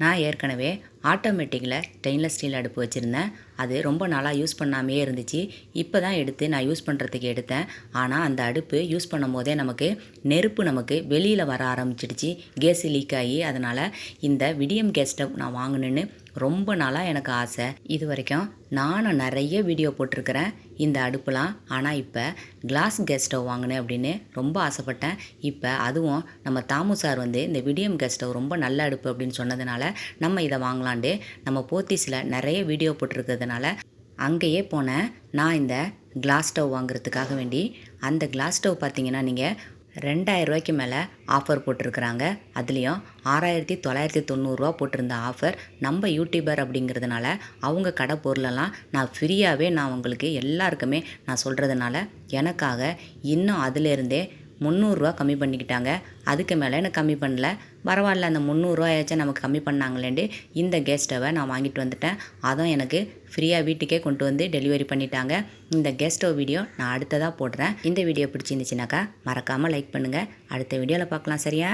நான் ஏற்கனவே ஆட்டோமேட்டிக்கில் stainless steel அடுப்பு வச்சுருந்தேன். அது ரொம்ப நாளாக யூஸ் பண்ணாமே இருந்துச்சு. இப்போ தான் எடுத்து நான் யூஸ் பண்ணுறதுக்கு எடுத்தேன். ஆனால் அந்த அடுப்பு யூஸ் பண்ணும் போதே நமக்கு நெருப்பு நமக்கு வெளியில் வர ஆரம்பிச்சிடுச்சு. கேஸ் லீக் ஆகி அதனால் இந்த விடியம் கேஸ் ஸ்டவ் நான் வாங்கணுன்னு ரொம்ப நாளாக எனக்கு ஆசை. இது வரைக்கும் நானும் நிறைய வீடியோ போட்டிருக்கிறேன் இந்த அடுப்புலாம். ஆனால் இப்போ கிளாஸ் கேஸ் ஸ்டவ் வாங்கினேன் அப்படின்னு ரொம்ப ஆசைப்பட்டேன். இப்போ அதுவும் நம்ம தாமு சார் வந்து இந்த விடியம் கேஸ் ஸ்டவ் ரொம்ப நல்ல அடுப்பு அப்படின்னு சொன்னதுனால நம்ம இதை வாங்கலாம். ஆண்டு நம்ம போத்தீஸில் நிறைய வீடியோ போட்டிருக்கிறதுனால அங்கேயே போனேன் நான் இந்த கிளாஸ் ஸ்டவ் வாங்குறதுக்காக வேண்டி அந்த கிளாஸ் ஸ்டவ் பார்த்தீங்கன்னா நீங்கள் ரெண்டாயிரம் ரூபாய்க்கு மேலே ஆஃபர் போட்டிருக்கிறாங்க. அதுலேயும் ஆறாயிரத்தி தொள்ளாயிரத்தி தொண்ணூறுரூவா போட்டிருந்த ஆஃபர் நம்ம யூடியூபர் அப்படிங்கிறதுனால அவங்க கடை பொருளெல்லாம் நான் ஃப்ரீயாகவே நான் உங்களுக்கு எல்லாருக்குமே நான் சொல்கிறதுனால எனக்காக இன்னும் அதிலேருந்தே முந்நூறுரூவா கம்மி பண்ணிக்கிட்டாங்க. அதுக்கு மேலே எனக்கு கம்மி பண்ணல. பரவாயில்ல அந்த முந்நூறுரூவாயாச்சும் நமக்கு கம்மி பண்ணாங்களேண்டு இந்த கேஸ் ஸ்டவை நான் வாங்கிட்டு வந்துட்டேன். அதுவும் எனக்கு ஃப்ரீயாக வீட்டுக்கே கொண்டு வந்து டெலிவரி பண்ணிட்டாங்க. இந்த கேஸ் ஸ்டவ் வீடியோ நான் அடுத்ததாக போடுறேன். இந்த வீடியோ பிடிச்சிருந்துச்சுனாக்கா மறக்காமல் லைக் பண்ணுங்கள் அடுத்த வீடியோவில் பார்க்கலாம் சரியா?